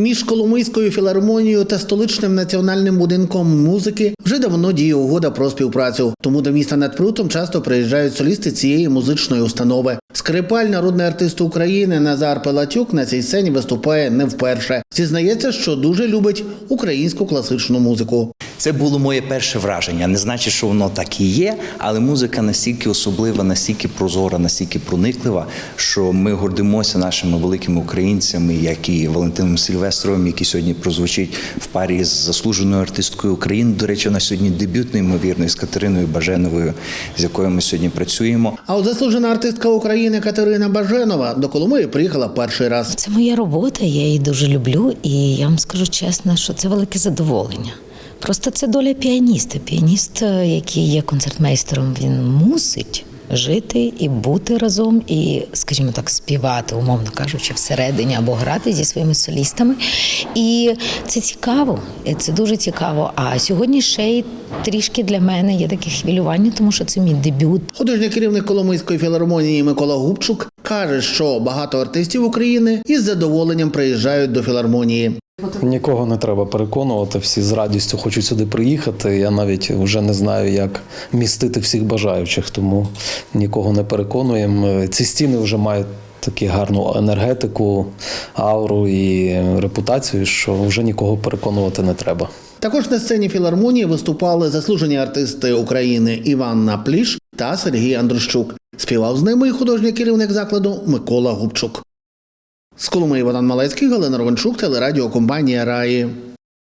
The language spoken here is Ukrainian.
Між Коломийською філармонією та столичним національним будинком музики вже давно діє угода про співпрацю. Тому до міста над прутом часто приїжджають солісти цієї музичної установи. Скрипаль, народний артист України Назар Пелатюк на цій сцені виступає не вперше. Зізнається, що дуже любить українську класичну музику. Це було моє перше враження. Не значить, що воно так і є, але музика настільки особлива, настільки прозора, настільки прониклива, що ми гордимося нашими великими українцями, як і Валентином Сильвестровим, який сьогодні прозвучить в парі з заслуженою артисткою України. До речі, вона сьогодні дебютна, ймовірно, з Катериною Баженовою, з якою ми сьогодні працюємо. А от заслужена артистка України Катерина Баженова до Коломиї приїхала перший раз. Це моя робота, я її дуже люблю, і я вам скажу чесно, що це велике задоволення. Просто це доля піаніста. Піаніст, е, який є концертмейстером, він мусить жити і бути разом, і, скажімо так, співати, умовно кажучи, всередині або грати зі своїми солістами. І це цікаво, це дуже цікаво. А сьогодні ще й трішки для мене є таке хвилювання, тому що це мій дебют. Художній керівник Коломийської філармонії Микола Губчук каже, що багато артистів України із задоволенням приїжджають до філармонії. Нікого не треба переконувати, всі з радістю хочуть сюди приїхати. Я навіть вже не знаю, як містити всіх бажаючих, тому нікого не переконуємо. Ці стіни вже мають таку гарну енергетику, ауру і репутацію, що вже нікого переконувати не треба. Також на сцені філармонії виступали заслужені артисти України Іванна Пліш та Сергій Андрущук. Співав з ними і художній керівник закладу Микола Губчук. З Коломиї Богдан Малецький, Галина Ровенчук, телерадіокомпанія Раї.